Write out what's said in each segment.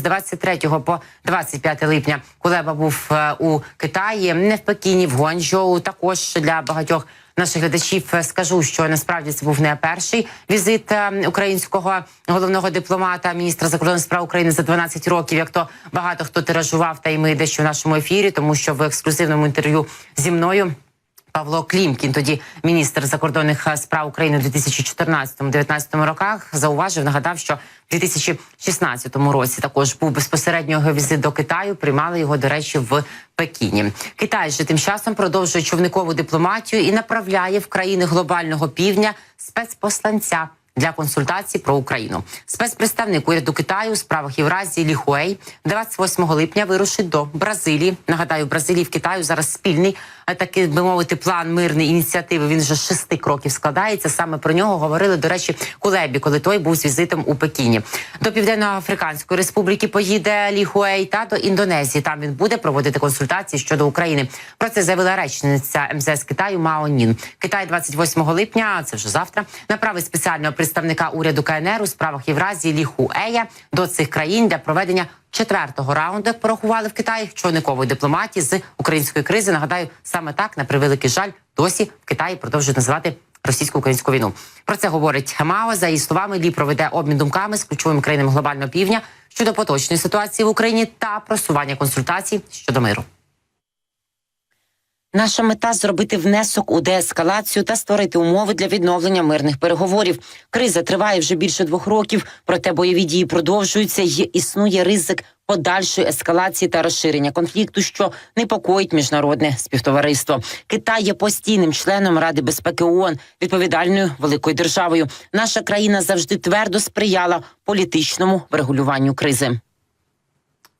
З 23 по 25 липня Кулеба був е, у Китаї, не в Пекіні, в Гуанчжоу. Також для багатьох наших глядачів е, скажу, що насправді це був не перший візит е, українського головного дипломата, міністра закордонних справ України за 12 років. Як то багато хто тиражував, та й ми дещо в нашому ефірі, тому що в ексклюзивному інтерв'ю зі мною. Павло Клімкін, тоді міністр закордонних е, справ України у 2014-2019 роках, зауважив, нагадав, що в 2016 році також був безпосередньо його візит до Китаю. Приймали його, до речі, в Пекіні. Китай же тим часом продовжує човникову дипломатію і направляє в країни глобального півдня спецпосланця. Для консультацій про Україну спецпредставник уряду Китаю у справах Євразії Лі Хуей 28 липня вирушить до Бразилії. Нагадаю, в Бразилії в Китаю зараз спільний такий би мовити план мирної ініціативи. Він вже шести кроків складається. Саме про нього говорили до речі Кулебі, коли той був з візитом у Пекіні. До Південно-Африканської республіки поїде Лі Хуей та до Індонезії. Там він буде проводити консультації щодо України. Про це заявила речниця МЗС Китаю Мао Нін. Китай 28 липня, це вже завтра, направить спеціального представника уряду КНР у справах Євразії Лі Хуея до цих країн для проведення четвертого раунду, порахували в Китаї човникової дипломатії з української кризи. Нагадаю, саме так на превеликий жаль досі в Китаї продовжують називати російсько-українську війну. Про це говорить Мао. За її словами, Лі проведе обмін думками з ключовими країнами глобального півдня щодо поточної ситуації в Україні та просування консультацій щодо миру. Наша мета зробити внесок у деескалацію та створити умови для відновлення мирних переговорів. Криза триває вже більше двох років, проте бойові дії продовжуються і існує ризик подальшої ескалації та розширення конфлікту, що непокоїть міжнародне співтовариство. Китай є постійним членом Ради безпеки ООН, відповідальною великою державою. Наша країна завжди твердо сприяла політичному врегулюванню кризи.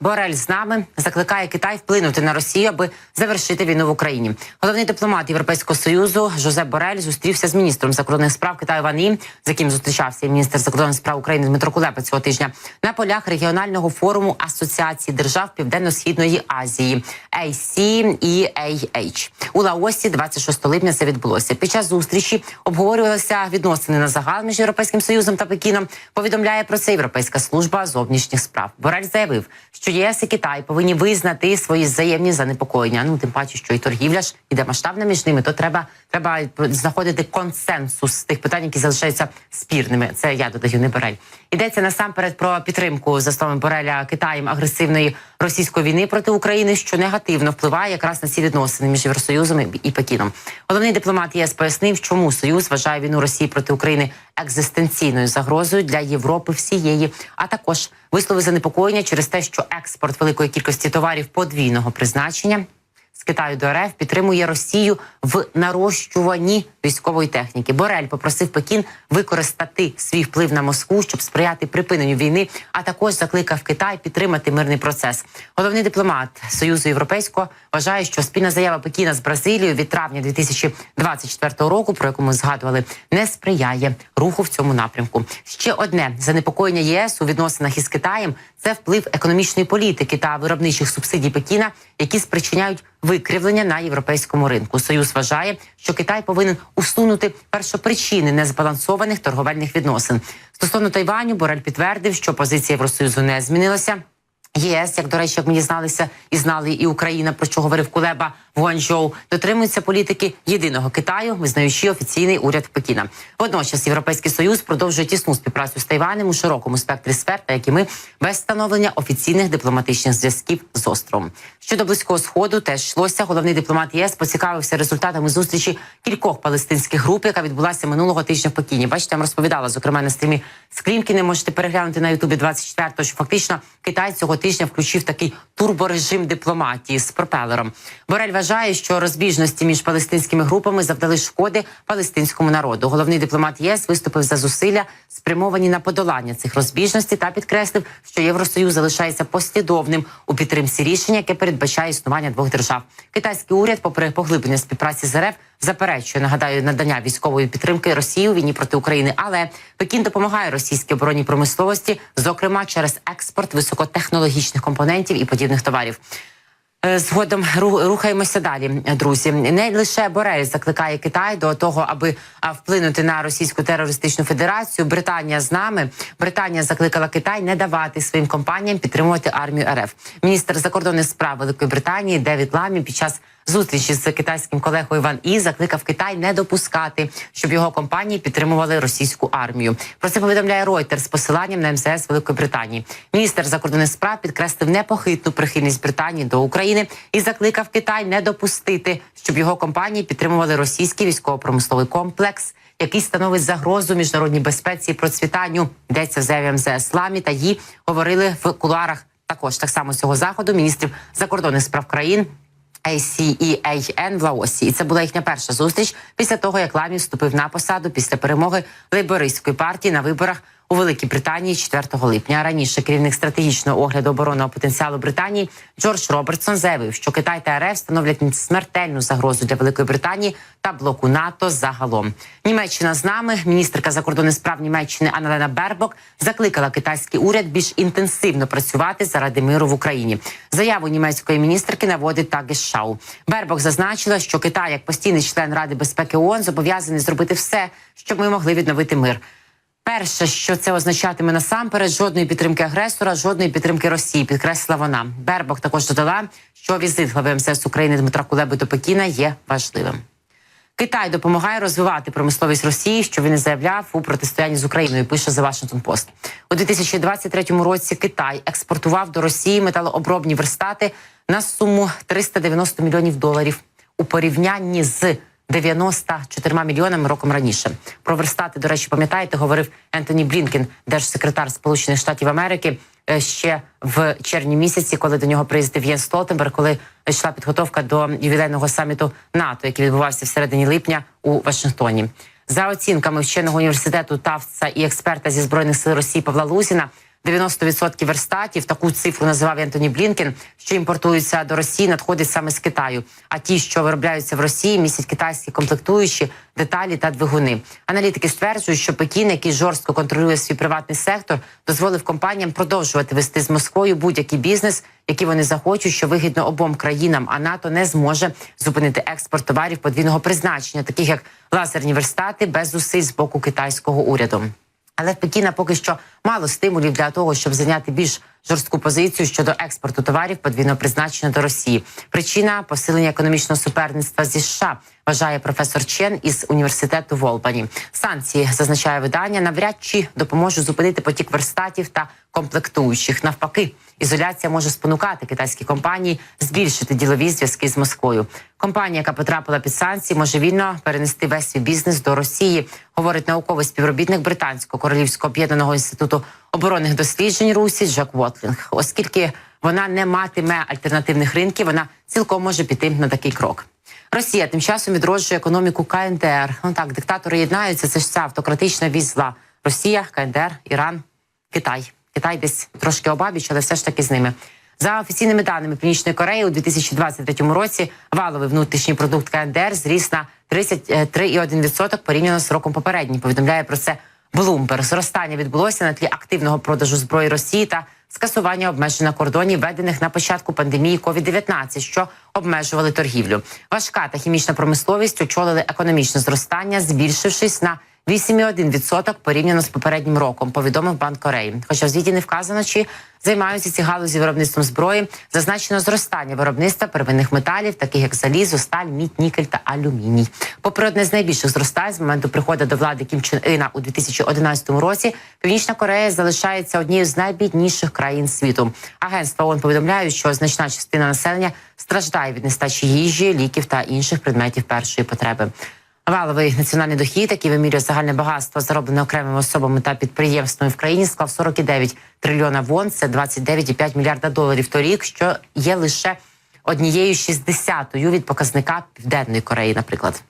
Борель з нами закликає Китай вплинути на Росію, аби завершити війну в Україні. Головний дипломат Європейського союзу Жозеп Борель зустрівся з міністром закордонних справ Китаю Ван Ї, з яким зустрічався і міністр закордонних справ України Дмитро Кулеба цього тижня на полях регіонального форуму Асоціації держав Південно-східної Азії ACEAH. у Лаосі 26 липня. Це відбулося. Під час зустрічі обговорювалися відносини на загал між європейським союзом та Пекіном. Повідомляє про це Європейська служба зовнішніх справ. Борель заявив, що ЄС і Китай повинні визнати свої взаємні занепокоєння. Ну тим паче, що і торгівля ж іде масштабна між ними, то треба треба знаходити консенсус з тих питань, які залишаються спірними. Це я додаю не Борель. Йдеться насамперед про підтримку за словами Бореля Китаєм агресивної російської війни проти України, що негативно впливає якраз на ці відносини між Євросоюзом і Пекіном. Головний дипломат ЄС пояснив, чому Союз вважає війну Росії проти України екзистенційною загрозою для Європи всієї, а також висловив занепокоєння через те, що експорт великої кількості товарів подвійного призначення. З Китаю до РФ підтримує Росію в нарощуванні військової техніки. Борель попросив Пекін використати свій вплив на Москву, щоб сприяти припиненню війни, а також закликав Китай підтримати мирний процес. Головний дипломат Союзу Європейського вважає, що спільна заява Пекіна з Бразилією від травня 2024 року, про яку ми згадували, не сприяє руху в цьому напрямку. Ще одне занепокоєння ЄС у відносинах із Китаєм це вплив економічної політики та виробничих субсидій Пекіна, які спричиняють викривлення на європейському ринку. Союз вважає, що Китай повинен усунути першопричини незбалансованих торговельних відносин. Стосовно Тайваню, Борель підтвердив, що позиція Євросоюзу не змінилася. ЄС, як до речі, як ми дізналися і знали, і Україна про що говорив Кулеба Гуанчжоу, дотримуються політики єдиного Китаю, визнаючи офіційний уряд Пекіна. Водночас європейський союз продовжує тісну співпрацю з Тайванем у широкому спектрі сфер, та як і ми без встановлення офіційних дипломатичних зв'язків з островом. Щодо близького сходу теж йшлося. Головний дипломат єС поцікавився результатами зустрічі кількох палестинських груп, яка відбулася минулого тижня в Пекіні. Бачите, я розповідала зокрема на стрімі Склінкіни. Можете переглянути на Ютубі 24-го, що фактично Китай цього тижня включив такий турборежим дипломатії з пропелером. Борель вважає, що розбіжності між палестинськими групами завдали шкоди палестинському народу. Головний дипломат ЄС виступив за зусилля, спрямовані на подолання цих розбіжностей, та підкреслив, що Євросоюз залишається послідовним у підтримці рішення, яке передбачає існування двох держав. Китайський уряд, попри поглиблення співпраці з РФ, заперечує нагадаю надання військової підтримки Росії у війні проти України, але Пекін допомагає російській оборонній промисловості, зокрема через експорт високотехнологічних компонентів і подібних товарів. Е, Згодом ру- рухаємося далі, друзі. Не лише Борель закликає Китай до того, аби вплинути на російську терористичну федерацію. Британія з нами. Британія закликала Китай не давати своїм компаніям підтримувати армію РФ. Міністр закордонних справ Великої Британії Девід Ламі під час зустрічі з китайським колегою Ван І закликав Китай не допускати, щоб його компанії підтримували російську армію. Про це повідомляє Reuters з посиланням на МЗС Великої Британії. Міністр закордонних справ підкреслив непохитну прихильність Британії до України і закликав Китай не допустити, щоб його компанії підтримували російський військово-промисловий комплекс. Який становить загрозу міжнародній безпеці і процвітанню, йдеться в заяві МЗС Ламі та її говорили в кулуарах також так само цього заходу міністрів закордонних справ країн ACEAN в Лаосі, і це була їхня перша зустріч після того, як Ламі вступив на посаду після перемоги лейбористської партії на виборах у Великій Британії 4 липня. Раніше керівник стратегічного огляду оборонного потенціалу Британії Джордж Робертсон заявив, що Китай та РФ становлять смертельну загрозу для Великої Британії та блоку НАТО загалом. Німеччина з нами, міністерка закордонних справ Німеччини Аналена Бербок закликала китайський уряд більш інтенсивно працювати заради миру в Україні. Заяву німецької міністерки наводить Тагіс Шау. Бербок зазначила, що Китай, як постійний член Ради безпеки ООН, зобов'язаний зробити все, щоб ми могли відновити мир. Перше, що це означатиме насамперед, жодної підтримки агресора, жодної підтримки Росії, підкреслила вона. Бербок також додала, що візит глави МСС України Дмитра Кулеби до Пекіна є важливим. Китай допомагає розвивати промисловість Росії, що він і заявляв у протистоянні з Україною. Пише The Washington Post. у 2023 році. Китай експортував до Росії металообробні верстати на суму 390 мільйонів доларів у порівнянні з 94 мільйонами роком раніше. Про верстати, до речі, пам'ятаєте, говорив Ентоні Блінкен, держсекретар Сполучених Штатів Америки, е, ще в червні місяці, коли до нього приїздив Єн Столтенберг, коли йшла підготовка до ювілейного саміту НАТО, який відбувався в середині липня у Вашингтоні. За оцінками вченого університету Тавца і експерта зі збройних сил Росії Павла Лузіна. 90% верстатів, таку цифру називав Ентоні Блінкен, що імпортуються до Росії, надходять саме з Китаю. А ті, що виробляються в Росії, містять китайські комплектуючі, деталі та двигуни. Аналітики стверджують, що Пекін, який жорстко контролює свій приватний сектор, дозволив компаніям продовжувати вести з Москвою будь-який бізнес, який вони захочуть, що вигідно обом країнам. А НАТО не зможе зупинити експорт товарів подвійного призначення, таких як лазерні верстати, без зусиль з боку китайського уряду. Але в Пекіна поки що мало стимулів для того, щоб зайняти більш жорстку позицію щодо експорту товарів подвійного призначення до Росії. Причина посилення економічного суперництва зі США, вважає професор Чен із університету в Олбані. Санкції зазначає видання, навряд чи допоможуть зупинити потік верстатів та комплектуючих. Навпаки, ізоляція може спонукати китайські компанії збільшити ділові зв'язки з Москвою. Компанія, яка потрапила під санкції, може вільно перенести весь свій бізнес до Росії, говорить науковий співробітник британського королівського об'єднаного інституту оборонних досліджень Русі Джак Вотлінг, оскільки вона не матиме альтернативних ринків, вона цілком може піти на такий крок. Росія тим часом відроджує економіку КНДР. Ну так, диктатори єднаються. Це ж ця автократична вісь зла. Росія, КНДР, Іран, Китай. Китай десь трошки обабіч, але все ж таки з ними. За офіційними даними Північної Кореї у 2023 році валовий внутрішній продукт КНДР зріс на 33,1% порівняно з роком попереднім. Повідомляє про це Блумберг. Зростання відбулося на тлі активного продажу зброї Росії та скасування обмежень на кордоні, введених на початку пандемії COVID-19, що обмежували торгівлю. Важка та хімічна промисловість очолили економічне зростання, збільшившись на 8,1% порівняно з попереднім роком, повідомив Банк Кореї. Хоча в звіті не вказано, чи займаються ці галузі виробництвом зброї, зазначено зростання виробництва первинних металів, таких як залізо, сталь, мідь, нікель та алюміній. Попри одне з найбільших зростань з моменту приходу до влади Кім Чен Іна у 2011 році, Північна Корея залишається однією з найбідніших країн світу. Агентства ООН повідомляють, що значна частина населення страждає від нестачі їжі, ліків та інших предметів першої потреби. Валовий національний дохід, який вимірює загальне багатство, зароблене окремими особами та підприємствами в країні, склав 49 трильйона вон. Це 29,5 мільярда доларів торік, що є лише однією 60-ю від показника Південної Кореї, наприклад.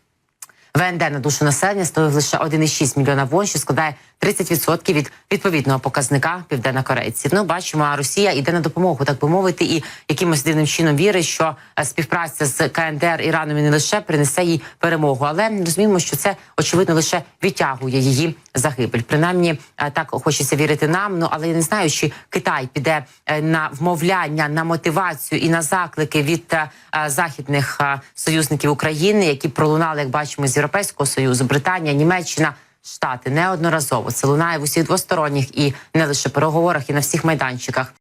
ВНД на душу населення становив лише 1,6 мільйона вон, що складає 30% від відповідного показника південнокорейців. Ну бачимо, а Росія йде на допомогу, так би мовити, і якимось дивним чином вірить, що е, співпраця з КНДР Іраном не лише принесе їй перемогу, але розуміємо, що це очевидно лише відтягує її загибель. Принаймні е, так хочеться вірити нам. Ну але я не знаю, чи Китай піде е, на вмовляння, на мотивацію і на заклики від західних союзників України, які пролунали, як бачимо, з Європейського союзу, Британія, Німеччина. Штати неодноразово це лунає в усіх двосторонніх і не лише переговорах, і на всіх майданчиках.